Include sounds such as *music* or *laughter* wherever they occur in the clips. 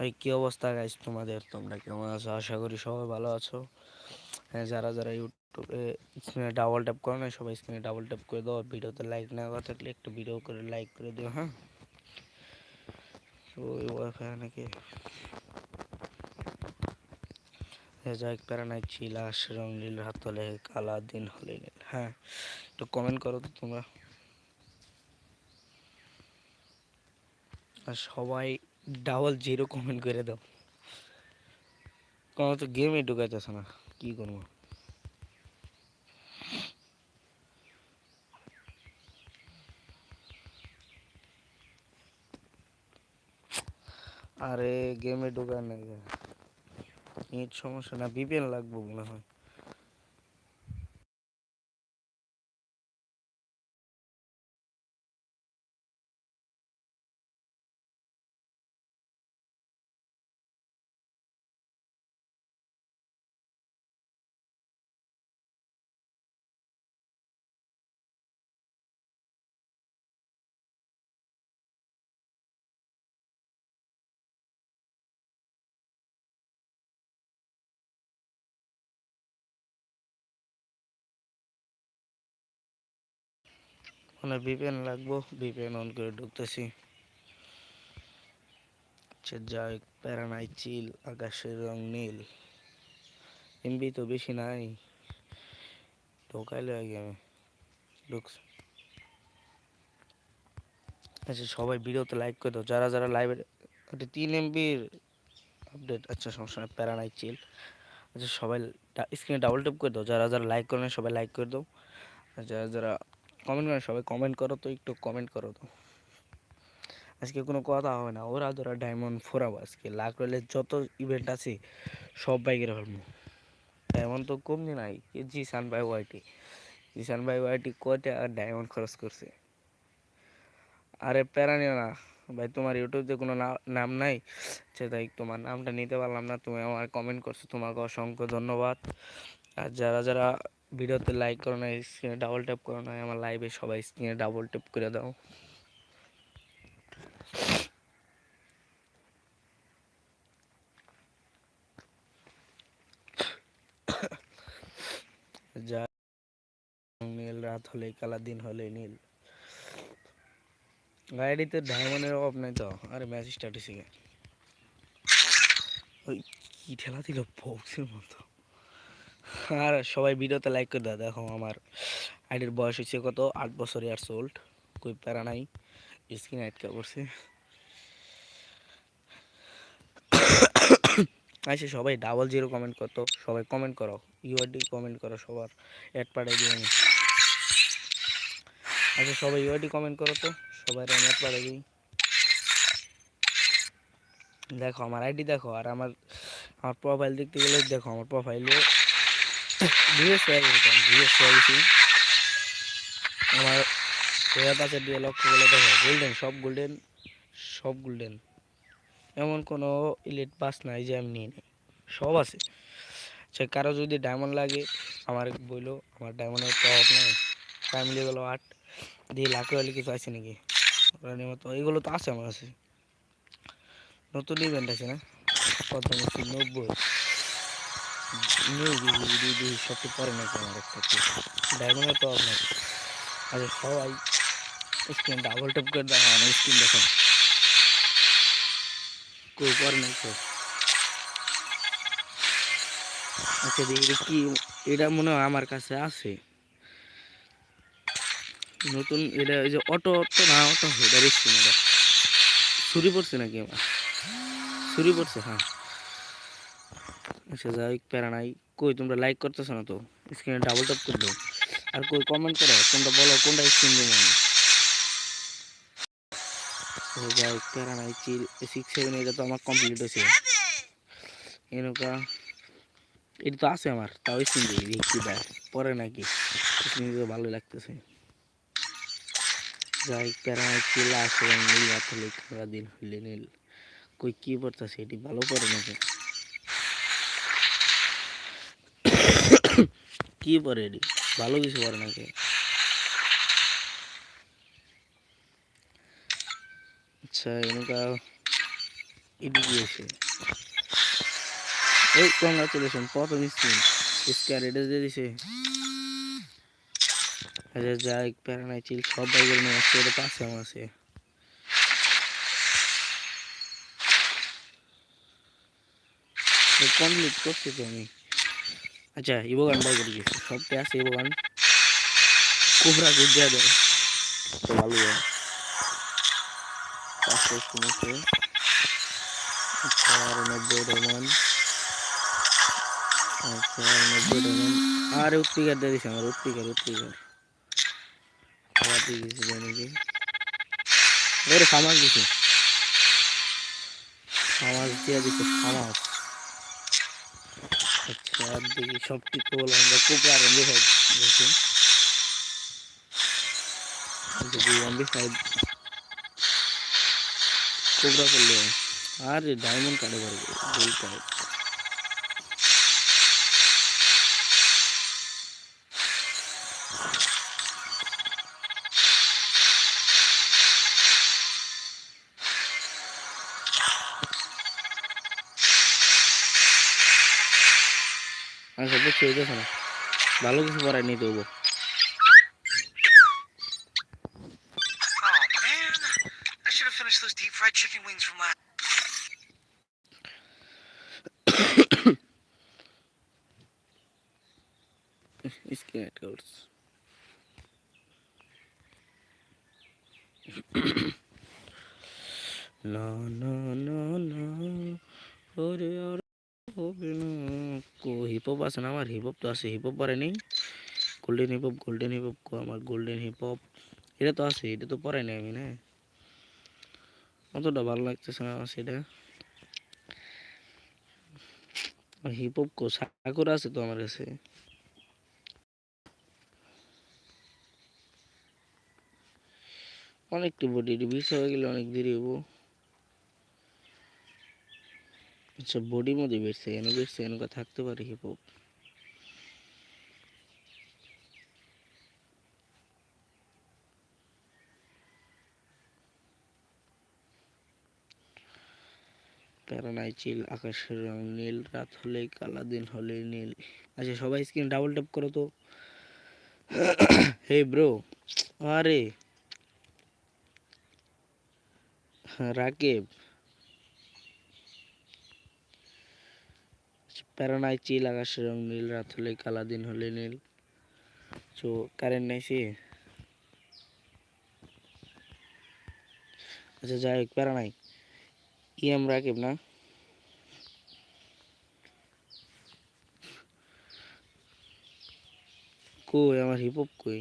ভাই, কী অবস্থা গাইস তোমাদের? তোমরা কেমন আছো? আশা করি সবাই ভালো আছো। হ্যাঁ যারা যারা ইউটিউবে স্ক্রিনে ডাবল ট্যাপ করো না সবাই স্ক্রিনে ডাবল ট্যাপ করে দাও। ভিডিওতে লাইক না করা থাকলে একটু ভিডিও করে লাইক করে দিও হ্যাঁ? ওই ওয়াইফাই নাকি যাই প্যারা নাই চিলাস রং নীল হাত হলে কালা দিন হলে নীল হ্যাঁ? একটু কমেন্ট করো তো তোমরা। আর সবাই ডাবল জিরো কমেন্ট করে দাও। কোনো তো গেমই ঢুকাইতেছে না, কি করব? আরে গেমে ঢোকার নাই নেট সমস্যা না বিপিএন লাগবো মনে হয়। মানে বিপিএন লাগবো, বিপিএন অন করে ঢুকতেছি। আচ্ছা যাই প্যারা নাই, চিল, আকাশের রং নীল। এমবি তো বেশি নাই। ঢোকাইলে আগে আমি। ঢুকছি। আচ্ছা সবাই ভিডিওতে লাইক করে দাও। যারা যারা লাইভে একটা তিন এমবির আপডেট আচ্ছা সমস্যা নেই, প্যারা নাই, চিল। আচ্ছা সবাই স্ক্রিনে ডাবল ট্যাপ করে দাও। যারা যারা লাইক করে সবাই লাইক করে দাও। আর যারা যারা কমেন্ট করে, সবাই কমেন্ট করো তো, একটু কমেন্ট করো তো। আজকে কোনো কথা হবে না, ওরা ধরা ডায়মন্ড ফোরাবো আজকে। লাখ রইলে যত ইভেন্ট আছে, সব বাইকের ফেলব ডায়মন্ড তো কমনি নাই জিসান ভাই ওয়াইটি জিসান ভাই ওয়াইটি কয়টা ডায়মন্ড খরচ করছে? আরে প্যারা নিও না। ভাই, তোমার ইউটিউবে কোনো নাম নাই? সে তাই তোমার নামটা নিতে পারলাম না, তুমি আমার কমেন্ট করছ, তোমাকে অসংখ্য ধন্যবাদ। আর যারা যারা ভিডিওতে লাইক করো না স্ক্রিনে ডাবল ট্যাপ করো না আমার লাইভে সবাই স্ক্রিনে ডাবল ট্যাপ করে দাও। যা নীল, রাত হলে কালা, দিন হলে নীল। গাড়িতে ডায়মন্ডের অভাব নাই তো? আরে ম্যাচ স্টার্ট হয়েছে ওই কি ঠেলা দিল বক্সের মতো। আর সবাই ভিডিওতে লাইক করে দাও। দেখো আমার আইডির বয়স হচ্ছে কত? আট বছর ইয়ার্স ওল্ড কই প্যারা নাই। স্ক্রিন আটকা করছে আচ্ছা সবাই ডাবল জিরো কমেন্ট করতো। সবাই কমেন্ট করো। ইউআরডি কমেন্ট করো সবার। অ্যাড পাঠাই দিই আমি। আচ্ছা সবাই ইউআরডি কমেন্ট করো তো। সবাই আমি অ্যাড পাঠাই দিই। দেখো, আমার আইডি দেখো, আর আমার আমার প্রোফাইল দেখতে গেলে, দেখো, আমার প্রোফাইলে ভিএস হয়ে গেছে ভিএস হয়ে গেছি। আমার ওয়া পাশে দিয়ে লক্ষ্য করলে দেখো গোল্ডেন সব গোল্ডেন সব গোল্ডেন এমন কোনো ইলেট পাস নাই যে আমি নিয়ে নিই, সব আছে। সে কারও যদি ডায়মন্ড লাগে, আমার বইলো, আমার ডায়মন্ডের প্রভাব নাই। ফ্যামিলি গেলো আট, দিয়ে লাখে হলে কিছু আছে নাকি? মতো এইগুলো তো আছে আমার কাছে। নতুন ইভেন্ট আছে না? কত নব্বই। সবটি পরে নাকি আমার একটা সবাই স্ক্রিন ডাবল ট্যাপ করে দেখা আমার স্ক্রিন কই পরে আচ্ছা দেখি কি, এটা মনে হয় আমার কাছে আছে। নতুন এটা ওই যে অটো অটো না, অটো স্ক্রিন এটা ছুরি পড়ছে নাকি আমার ছুরি পড়ছে হ্যাঁ। আচ্ছা যাই প্যারা নাই। কই, তোমরা লাইক করতেছো না তো? স্ক্রিনে ডাবল ট্যাপ করে দাও। আর কই কমেন্ট করো তোমরা বলো, কোনটা স্ক্রিন দেবো আমি? যাই প্যারা নাই চিল সিক্স সেভেন এটা তো আমার কমপ্লিট হয়েছে। এনকা, এটা তো আছে আমার, তাও স্ক্রিন দিই, দেখি দেয়। পরে নাকি স্ক্রিন দিতে ভালো লাগতেছে। যাই প্যারা নাই চিল আসে নীল খেলা দিন হইলে নীল কই, কি পড়তেছে? এটি ভালো পড়ে নাকি? কি পরে এটি? ভালো কিছু পরে নাকি? আচ্ছা এনেকা এদিকে এসে। এই কংগ্রাচুলেশন প্রথম স্ক্রিন স্কোয়ার এটা দিয়ে দিছে। আচ্ছা যাই, প্যারা নাই চিল সব বাইকের নিয়ে আসছে, এটা পাশে আমার আছে। কমপ্লিট করছি তো আমি। আচ্ছা ইবোগান বাই করে সবটা আছে ইবোগান? কোবরা কে দেওয়া দেয় তো ভালো পাঁচশো শুনেছে। আচ্ছা আর নব্বই রহমান আচ্ছা আর নব্বই রহমান আর উত্তিকার দিয়ে দিছে আমার উত্তিকার উত্তিকার। আবার দিয়ে দিয়েছে জানিকে ওরে সামাজ দিছে। সামাজ দিয়ে দিছে সামাজ আচ্ছা দেখি সব ঠিক বলে আমরা। খুব আর এমবি ফাইভ দেখি। যদি এমবি ফাইভ কোবরা করলে আর ডায়মন্ড কাটে পারবে আচ্ছা দেখছি এই দেখো না ভালো কিছু পড়ায় নিয়ে দেবো Oh man, I should have finished those deep fried chicken wings from last. Screen add করছি না না না না ওরে আর হবে না কো হিপ হপ আছে না? আমার হিপ হপ তো আছে হিপ হপ পরে নেই। Golden hip hop golden hip hop কো আমার গোল্ডেন হিপ হপ এটা তো আছে, এটা তো পরে নেই আমি, না? অতটা ভালো লাগতেছে না সেটা। হিপ হপ কো সাকুর আছে তো আমার কাছে। অনেকটি বডি রিভিউস হয়ে গেলে অনেক দেরি হব আচ্ছা বডি মধ্যে বেরছে এন বেরছে এনকা থাকতে পারে হিপ হপ চিল, আকাশের রং নীল, রাত হলেই কালা, দিন হলেই নীল। আচ্ছা সবাই স্ক্রিন ডাবল ট্যাপ করো তো। হে ব্রো আরে। রাকিব। প্যারানাই চিল আকাশের রং নীল, রাত হলে কালা, দিন হলে নীল। তো কারেন্ট নাই সে? আচ্ছা যাই হোক, প্যারা নাই। ইএম রাকিব না? কই, আমার হিপ হপ কই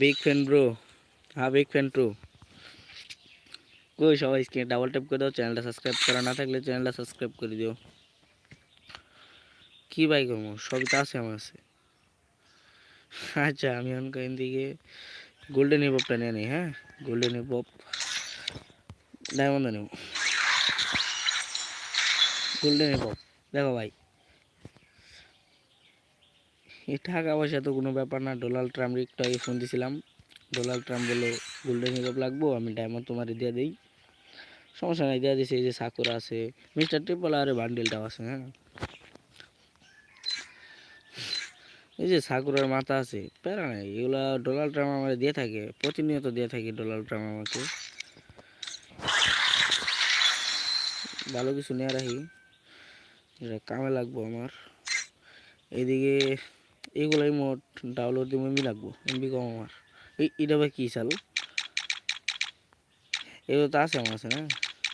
বিগ ফ্যান ব্রো হ্যাঁ বিগ ফ্যান ট্রু কই, সবাই স্ক্রিনে ডাবল ট্যাপ করে দাও চ্যানেলটা সাবস্ক্রাইব করা না থাকলে চ্যানেলটা সাবস্ক্রাইব করে দিও। কি বাই করব? সবই তো আছে আমার আছে আচ্ছা আমি এখন এখান থেকে গোল্ডেন হিপহপটা নিয়ে নিই হ্যাঁ? গোল্ডেন হিপহপ ডায়মন্ড নেব। গোল্ডেন হিপহপ দেখো ভাই। এই টাকা পয়সা তো কোনো ব্যাপার না ডোনাল্ড ট্রাম্প একটু ফোন দিয়েছিলাম ডোনাল্ড ট্রাম্প বলল গোল্ডেন হিপহপ লাগবো, আমি ডায়মন্ড তোমার দিয়ে দিই। সমস্যা নাই, দিয়ে দিছে, এই যে সাকুরা আছে। মিস্টার ট্রিপল আর বান্ডেলটাও আছে হ্যাঁ? এই যে সাকুরার মাথা আছে, প্যারা নাই। এগুলা ডোনাল্ড ট্রাম্প আমার দিয়ে থাকে, প্রতিনিয়ত দিয়ে থাকে ডোনাল্ড ট্রাম্প আমাকে। ভালো কিছু নিয়ে রাখি। এটা কামে লাগবো আমার। এইদিকে এগুলাই মোট ডাউনলোড দিয়ে এমবি লাগবো, এমবি কম আমার। এই, এটা ভাই কী চালু? এগুলো তো আছে আমার আছে না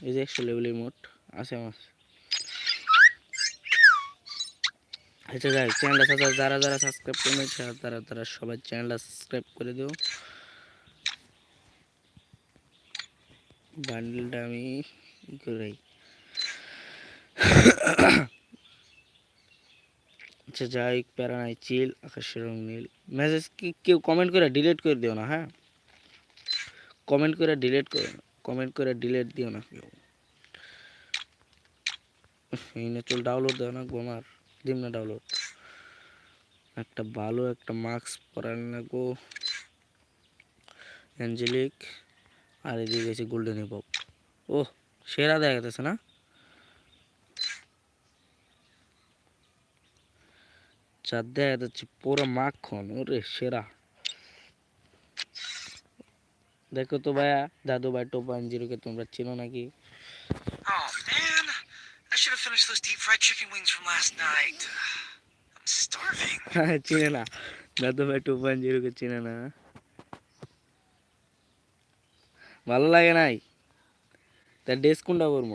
এই যে একশো লেভেলের মোট, আছে আমার আচ্ছা যাই চ্যানেলটা সাথে যারা যারা সাবস্ক্রাইব করে নিচ্ছে তারা তারা সবাই চ্যানেলটা সাবস্ক্রাইব করে দিও। বান্ডেলটা আমি ই করে রাখি। আচ্ছা যাই প্যারা নাই চিল আকাশের রং নীল। মেসেজ কি কেউ কমেন্ট করে ডিলিট করে দিও না হ্যাঁ? কমেন্ট করে ডিলিট করে কমেন্ট করে ডিলিট দিও না কেউ। এই না চল ডাউনলোড দেও না গো আমার। দিম না ডাউনলোড একটা ভালো একটা মাস্ক পরান গো অ্যাঞ্জেলিক। আর এদিকে গেছে গোল্ডেন হিপ ও সেরা দেখা যাচ্ছে না? চার দেখা যাচ্ছে পুরো মাখন, ওরে সেরা। দেখো তো ভাইয়া দাদু ভাই টু পয়েন্ট জিরোকে তোমরা চিনো নাকি? I should have finished those deep fried chicken wings from last night. I'm starving. চিনে না দাদু ভাই টু পয়েন্ট জিরোকে চিনে না ভালো লাগে নাই তার ড্রেস কোনটা করব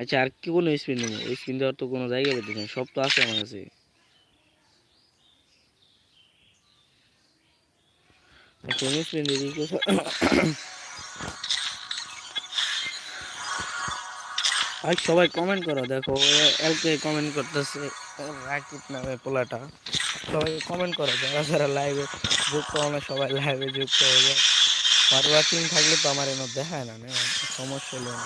আচ্ছা আর কি কোনো স্পিন নেব? স্পিন দেওয়ার তো কোনো জায়গা পেতে না, সব তো আছে আমার কাছে। আর সবাই কমেন্ট করো, দেখো এলকে কমেন্ট করতেছে, রাকিব নামে পোলাটা। সবাই কমেন্ট করো, যারা যারা লাইভে যুক্ত হবে সবাই লাইভে যুক্ত হয়ে যায় আর ওয়াচিং থাকলে তো আমার এনে দেখায় না সমস্যা হলো না।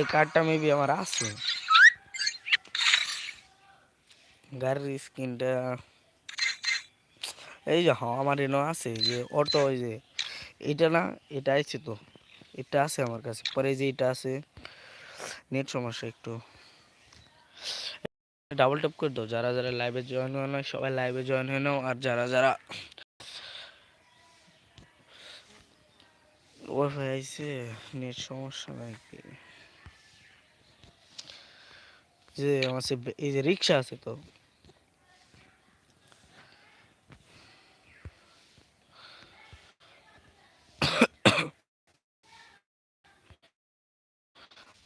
এই কার্ডটা মেবি আমার আছে। গাড়ির স্ক্রিনটা এই যে হ্যাঁ আমার এনে আছে যে অটো ওই যে, এটা না, এটা আছে তো, এটা আছে আমার কাছে, পরে যে এটা আছে নেট সমস্যা একটু। ডাবল ট্যাপ করে দাও, যারা যারা লাইভে জয়েন হয় না সবাই লাইভে জয়েন হয়ে নাও, আর যারা যারা ওয়াইফাই আইছে নেট সমস্যা নাকি যে আমার সে এই যে রিক্সা আছে তো।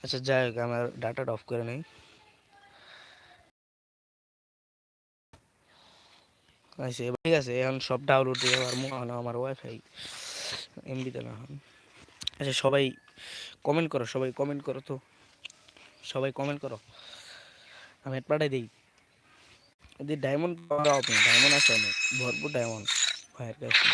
আচ্ছা যাই হোক, আমার ডাটাটা অফ করে নেই। আচ্ছা ঠিক আছে, এখন সব ডাউনলোড দিয়ে আমার মনে আমার ওয়াইফাই এমবিতে না। আচ্ছা সবাই কমেন্ট করো, সবাই কমেন্ট করো তো। সবাই কমেন্ট করো। আমি এড পাঠাই দিই যদি ডায়মন্ড পাওয়া আপনি ডায়মন্ড আছে অনেক। ভরপুর ডায়মন্ড ভাইয়ের কাছে।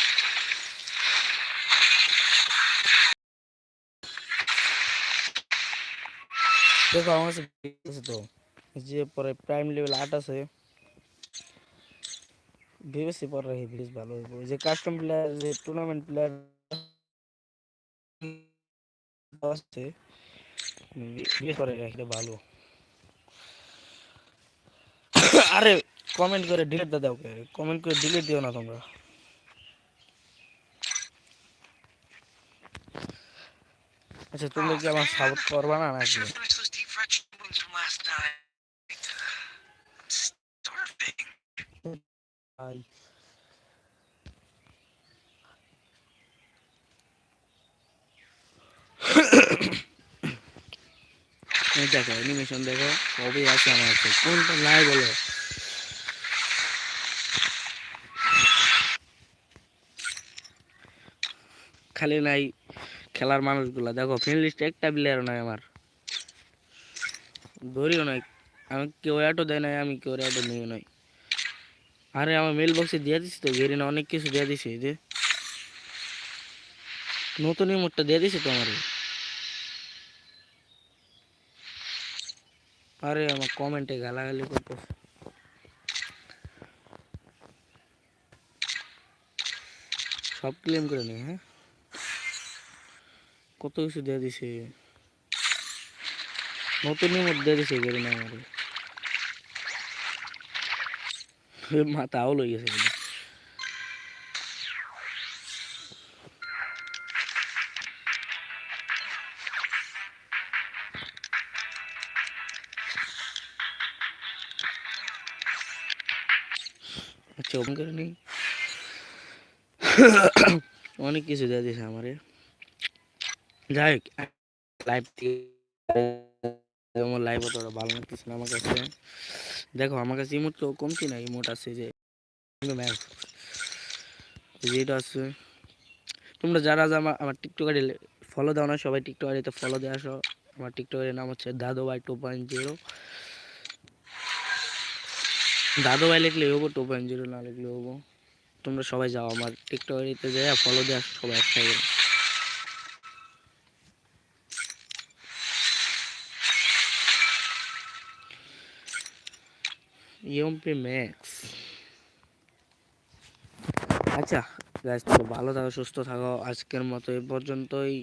দেখো, আমার কাছে আছে তো। যে পরে প্রাইম লেভেল আট আছে, ভেবেছি পরে এই বেশ ভালো হইব। ওই যে কাস্টম প্লেয়ার যে টুর্নামেন্ট প্লেয়ার আছে বিয়ে করে রাখলে ভালো। আরে কমেন্ট করে ডিলিট দা দাও কমেন্ট করে ডিলিট দিও না তোমরা। আচ্ছা তোমরা কি আমার সাপোর্ট করবা না নাকি? *coughs* এই দেখো অ্যানিমেশন দেখো সবই আছে আমার কাছে। কোনটা নাই বলো? খালি নাই খেলার মানুষগুলা। দেখো ফ্রেন্ড একটা প্লেয়ার নাই আমার। ধরিও নাই। আমি কেউ অ্যাটো দেয় নাই, আমি কেউ অ্যাটো নিয়ে নাই। আরে, আমার মেল বক্সে দিয়ে দিছি তো গেরিনা অনেক কিছু দিয়ে দিছে যে। নতুন ইমোটটা দিয়ে দিছে তো আমার। আরে, আমার কমেন্টে গালাগালি করতে সব ক্লেম করে নি হ্যাঁ? কত কিছু দিয়ে দিছে। নতুন ইমোট দিয়ে দিছে গেরিনা আমার। মাথা আউল হয়ে গেছে কিন্তু। আচ্ছা ওপেন করে নেই। অনেক কিছু দিয়ে দিয়েছে আমারে। যাই হোক লাইভ আমার লাইভ অতটা ভালো লাগতেছে না আমার কাছে। দেখো, আমার কাছে ইমোট তো কমতি না ইমোট আছে যে যেটা আছে। তোমরা যারা যারা আমার আমার টিকটক আইডি ফলো দাও না, সবাই টিকটক আইডিতে ফলো দিয়ে আসো। আমার টিকটক আইডির নাম হচ্ছে দাদু ভাই টু পয়েন্ট জিরো দাদু ভাই লিখলে হব টু পয়েন্ট জিরো না লিখলে হব। তোমরা সবাই যাও আমার টিকটক আইডিতে যাই ফলো দিয়ে আসো, সবাই একসাথে। ইএমপি ম্যাক্স আচ্ছা গাছ তো ভালো থাকো সুস্থ থাকো। আজকের মতো এ পর্যন্তই।